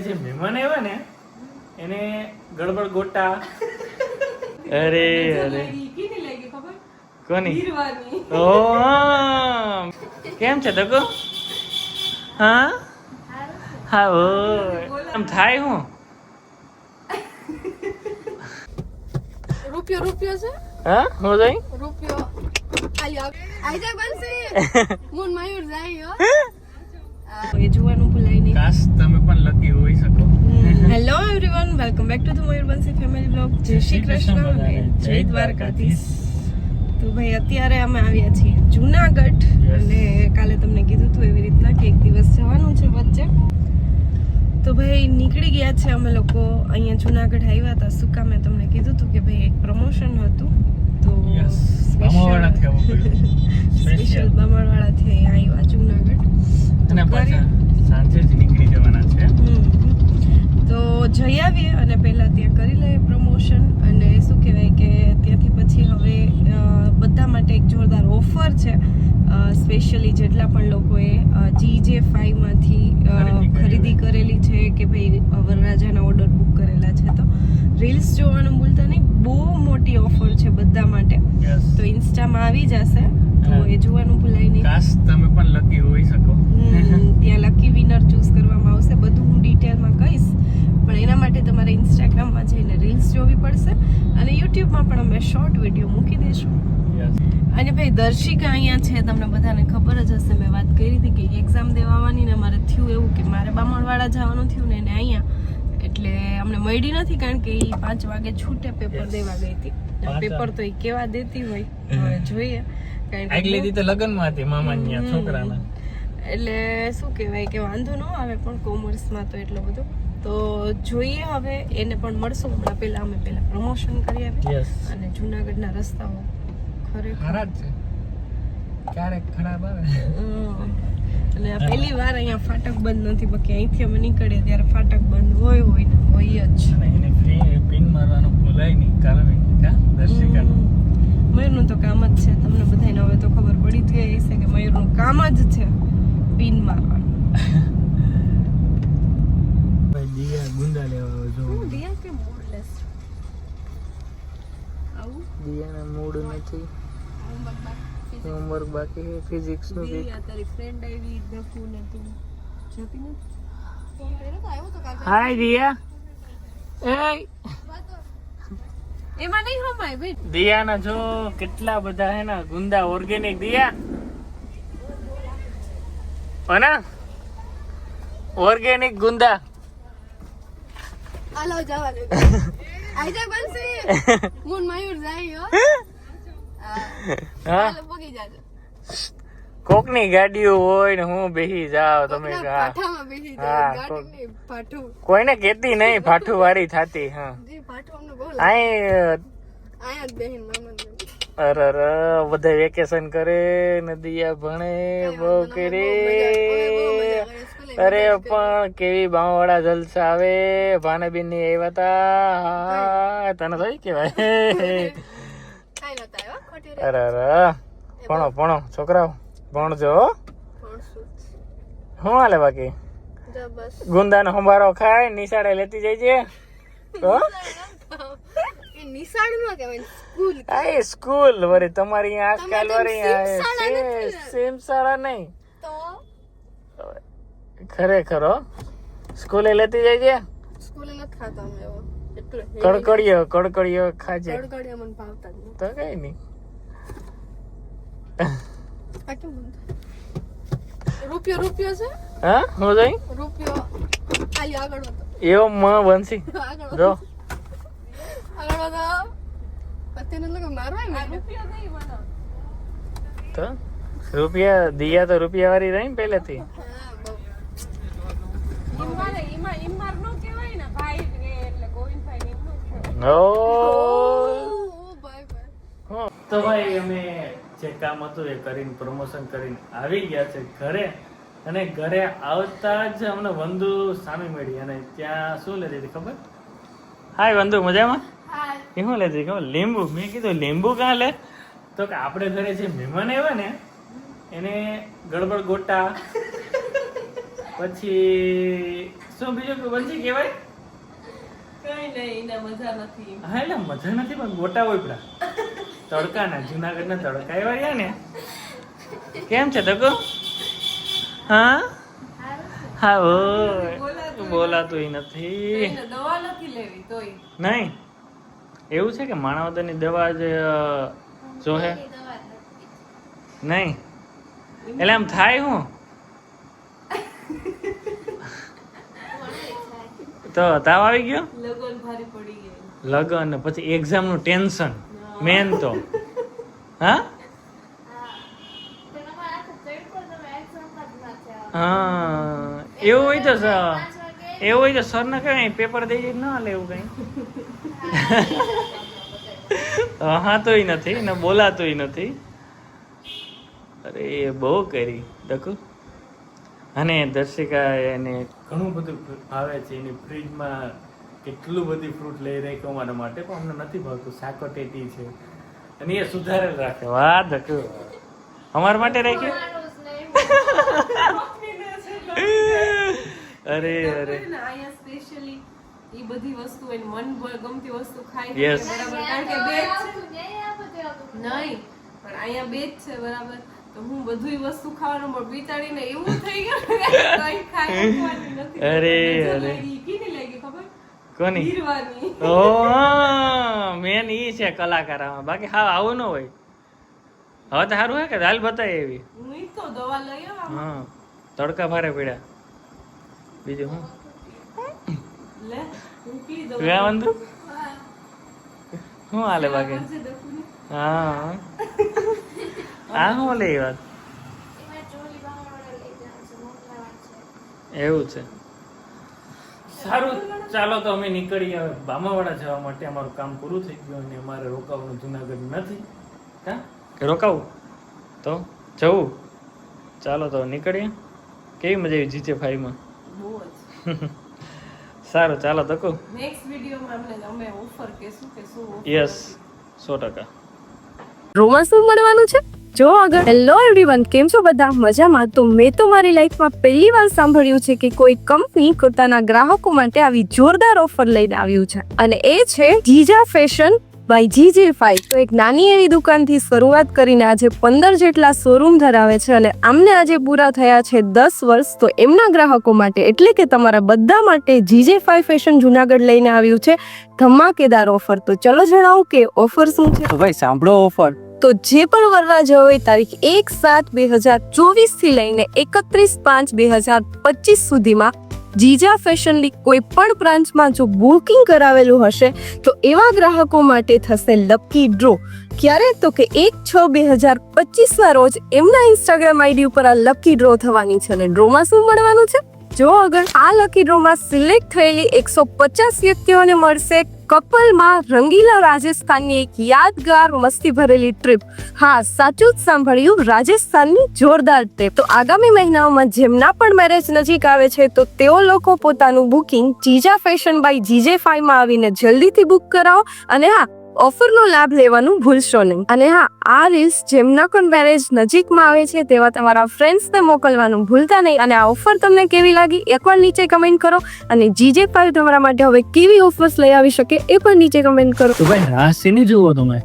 જે મહેમાન આવ્યા ને એને ગડબડ ગોટા. અરે અરે. કોની ઓ કેમ છે તકો હા? હા ઓ. આમ થાય હું? રૂપિયો રૂપિયો છે? હા? હું જઈ? રૂપિયો. આયો આઈ જા બનશે મુન મયુર જાય હો. એ જોવાનું ભૂલાય નહીં. કાશ તમે પણ લકી શકો. Hello everyone welcome back to the Mayurbansi family vlog જય શ્રી કૃષ્ણ. જય દ્વારકાધીશ. તો ભાઈ અત્યારે અમે આવ્યા છીએ જુનાગઢ. અને કાલે તમને કીધું હતું એવી રીતના કે એક દિવસ જવાનું છે વચ્ચે. તો ભાઈ નીકળી ગયા છે અમે લોકો. અહીંયા જુનાગઢ આવ્યા હતા. શું કામ મેં તમને કીધું હતું કે ભાઈ એક પ્રમોશન હતું? તો. સ્પેશિયલ બમણવાળાથી અહીંયા આવ્યા જુનાગઢ. અને પાછા સાંજે જ નીકળી જવાના છે. તો જઈ આવીએ અને પહેલા ત્યાં કરી લઈએ પ્રમોશન અને શું કહેવાય કે ત્યાંથી પછી હવે બધા માટે એક જોરદાર ઓફર છે. સ્પેશિયલી જેટલા પણ લોકોએ જી જે ફાઈવમાંથી ખરીદી કરેલી. છે કે ભાઈ વરરાજાના ઓર્ડર બુક કરેલા છે તો રીલ્સ જોવાનું ભૂલતા નહીં. બહુ મોટી ઓફર છે બધા માટે. તો ઇન્સ્ટામાં આવી જશે તો એ જોવાનું ભૂલાય નહીં. કાશ તમે પણ લકી હોઈ શકો. હમ, ત્યાં લકી વિનર ચૂઝ કરવામાં આવશે. બધું હું ડિટેલમાં કહીશ. પણ એના માટે તમારે ઇન્સ્ટાગ્રામમાં જઈને રીલ્સ જોવી પડશે. અને યુટ્યુબમાં પણ અમે શોર્ટ વીડિયો મૂકી દઈશું. અને ભાઈ દર્શિકા અહીંયા છે તમને બધાને ખબર જ હશે મેં વાત કરી હતી કે એક્ઝામ દેવાની ને મારે થયું એવું કે મારે બામણવાળા જવાનું થયું ને એને અહીંયા. એટલે અમને મળી નથી કારણ કે એ પાંચ વાગે છૂટે પેપર દેવા ગઈ હતી. પેપર તો એ કેવા દેતી હોય હવે જોઈએ. આગલી દી તો લગ્નમાં હતી મામાની છોકરાના. એટલે શું કહેવાય કે વાંધો ન આવે પણ કોમર્સમાં તો એટલો બધો. તો જોઈએ હવે એને પણ મળશું. હમણાં પહેલા અમે પહેલાં પ્રમોશન કરી આપીએ. અને જુનાગઢના રસ્તાઓ ખરેખર. ખરા જ છે. ક્યારેક ખરાબ આવે. અને આ પહેલી વાર અહીંયા ફાટક બંધ નથી બાકી અહીંથી અમે નીકળીએ ત્યારે ફાટક બંધ હોય હોય ને હોય જ. એને ફ્રી પિન મારવાનું ભૂલાય નહીં કારણ કે દર્શિકા હમ. મયુરનું તો કામ જ છે. તમને બધાને હવે તો ખબર પડી જ ગઈ હશે કે મયુરનું કામ જ છે પિન મારવાનું ભાઈ દિયા ગુંદા લેવા આવો જો હું દિયા કે મૂડલેસ આવું દિયાના મૂડ નથી હોમવર્ક બાકી. છે ફિઝિક્સનું કંઈક તારી ફ્રેન્ડ આવી ડફુ ને તું. જતી નથી? હાય દિયા એ એમાં નહીં હમાય ભાઈ દિયાના જો કેટલા બધા હે ને ગુંદા ઓર્ગેનિક દિયા. હોના? ઓર્ગેનિક ગુંદા. હાલો જવા દે આઈ જા બનશે મુન મયુર જાય હો. હા? હાલો પગી ગાડીઓ હોય ને હું બેહી જાવ તમે બેસી કોક- કોઈને કેતી નહીં ફાઠું વાળી થતી હા. અરે અરે બધા વેકેશન કરે નદીયા ભણે બહુ કરે અરે પણ કેવી બાવાળા જલસા આવે ભાનેબીનની આવ્યા તા તને થઈ કેવાય અરે અરે ભણો ભણો છોકરાઓ ભણજો શું? હાલે બાકી? ગુંદાનો સંભારો ખાય નિશાળે લેતી જઈજે. તો એ સ્કૂલ વરી તમારી આજકાલ વરી સિમસાળા નહીં. ખરેખર સ્કૂલે લેતી જઈજે? સ્કૂલે નથી ખાતા અમે કડકડીયો કડકડીયો ખાજે. ગડગડિયા મને ભાવતા તો કઈ નહીં. આ કેમ બંધ. રૂપિયો રૂપિયો છે? હા? હું જઈ રૂપિયો. આલી આગળ વધો. એવો મ વંશી આગળ જો. આગળ વધો. અત્યારે લોકો મારવા ને રૂપિયો નહીં બનો તો? રૂપિયા દિયા તો રૂપિયા વાળી રહી ને પહેલેથી. હા બહુ. ઈમારે ઈમા ઈમાર નો કહેવાય ને ભાઈ રે એટલે ગોવિંદભાઈ ને એમનો કહેવાય ઓ ઓ ભાઈ ભાઈ. હો. તો ભાઈ અમે જે કામ હતું એ કરીને પ્રમોશન કરીને આવી ગયા છે ઘરે. અને ઘરે આવતા જ અમને વંદુ સામે મળી અને ત્યાં શું લેતી હતી ખબર? હાય વંદુ મજામાં? એ શું લેતી ખબર? લીંબુ. મેં કીધું લીંબુ કાં લે? તો કે આપણે ઘરે જે મહેમાન આવ્યા ને એને ગડબડ ગોટા પછી શું બીજું વંશી કહેવાય? કઈ નહીં મજા નથી. હા એટલે મજા નથી પણ ગોટા હોય પેલા. તડકાના જુનાગઢના તડકા એવા રહ્યા ને? કેમ છે તકો હા? હા ઓ બોલાતું નથી. દવા નથી લેવી તોય. નહીં? એવું છે કે માણાવદરની દવા જ જોહે? નહીં? એટલે આમ થાય હું? તો તાવ આવી ગયો? લગન ભારી પડી ગઈ લગન પછી એક્ઝામનું ટેન્શન મેન તો હા હા એવું હોય તો સર એવું હોય તો સર ને કઈ પેપર દઈ ના લેવું કઈ હા તોય નથી ને બોલાતોય નથી અરે બહુ કરી દકુ અને દર્શિકા એને ઘણું બધું ભાવે છે એની ફ્રીજમાં કેટલું બધી ફ્રૂટ લઈ રાખી અમારા માટે પણ અમને નથી ભાવતું. સાકોટેટી છે. અને એ સુધારેલ રાખે. વાહ દકુ અમારા માટે રાખી અરે અરે. અહીંયા સ્પેશિયલી એ બધી વસ્તુ એને મન ગમતી વસ્તુ ખાય બરાબર. કારણ કે બે જ છે. નહીં પણ અહીંયા બે જ છે બરાબર. તો હું બધી વસ્તુ ખાવાનું પણ બિચારીને એવું થઈ ગયું કે. અરે, અરે. કીની? ઓ મેન ઈ છે કલાકાર આમાં બાકી હા આવું ન હોય. હવે તો સારું હે કે હાલ બતાય એવી. હું ઈ તો દવા લઈ આવા હા તડકા ભારે પીડ્યા. બીજું હું? લે હું પી દઉં તું આ વાંધો શું હાલે બાકી? હા. આ શું લે વાત? એવું છે. સારું ચાલો તો અમે નીકળીએ હવે બામાવાડા જવા માટે. અમારું કામ પૂરું થઈ ગયું અને અમારે રોકાવાનું જુનાગઢ નથી. હા કે રોકાવું? તો જવું. ચાલો તો નીકળીએ. કેવી મજા આવી જીજે ફાઈમાં સારું ચાલો તકો નેક્સ્ટ વિડીયોમાં અમને અમે ઓફર કેશું કે શું યસ સો ટકા. રોમાં શું મળવાનું છે? જો આગળ. હેલો એવરીવન કેમ છો બધા? મજામાં? તો મેં તો મારી લાઈફમાં પહેલી વાર સાંભળ્યું છે કે કોઈ કંપની પોતાના ગ્રાહકો માટે આવી જોરદાર ઓફર લઈને આવ્યું છે. અને એ છે Jija fashion by GJ five તો એક નાની એવી દુકાનથી શરૂઆત કરીને આજે પંદર જેટલા શોરૂમ ધરાવે છે અને આમને આજે પૂરા થયા છે દસ વર્ષ. તો એમના ગ્રાહકો માટે એટલે કે તમારા બધા માટે જીજે ફાઈવ ફેશન જુનાગઢ લઈને આવ્યું છે ધમાકેદાર ઓફર. તો ચલો જણાવું કે ઓફર શું છે? ભાઈ, સાંભળો ઓફર. તો જે પણ વરરાજા હોય તારીખ એક સાત બે હજાર ચોવીસથી લઈને એકત્રીસ પાંચ બે હજાર પચીસ સુધીમાં જીજા ફેશનની કોઈ પણ બ્રાન્ચમાં જો બુકિંગ કરાવેલું હશે, તો એવા ગ્રાહકો માટે થશે લકી ડ્રો. ક્યારે? તો કે એક છ બે હજાર પચીસ ના રોજ એમના ઇન્સ્ટાગ્રામ આઈડી ઉપર આ લકી ડ્રો થવાની છે અને ડ્રોમાં શું મળવાનું છે? જો અગર આ લકી ડ્રોમાં સિલેક્ટ થયેલી એકસો પચાસ વ્યક્તિઓને મળશે, કપલમાં રંગીલા રાજસ્થાનની એક યાદગાર મસ્તી ભરેલી ટ્રીપ. હા, સાચું જ સાંભળ્યું, રાજસ્થાનની જોરદાર ટ્રીપ. તો આગામી મહિનાઓમાં જેમના પણ મેરેજ નજીક આવે છે, તો તેઓ લોકો પોતાનું booking Jija fashion by GJ ફાઈવમાં આવીને જલ્દીથી બુક કરાવો. અને હા ઓફરનો લાભ લેવાનું ભૂલશો નહીં. અને હા, આ રીલ્સ જેમના પણ મેરેજ નજીકમાં આવે છે તેવા તમારા ફ્રેન્ડ્સને મોકલવાનું ભૂલતા નહીં. અને આ ઓફર તમને કેવી લાગી એકવાર નીચે કમેન્ટ કરો. અને જીજે ફાઈવ તમારા માટે હવે કેવી ઓફર્સ લઈ આવી શકે, એ પણ નીચે કમેન્ટ કરો. તો ભાઈ રાહ શેની જુઓ તમે?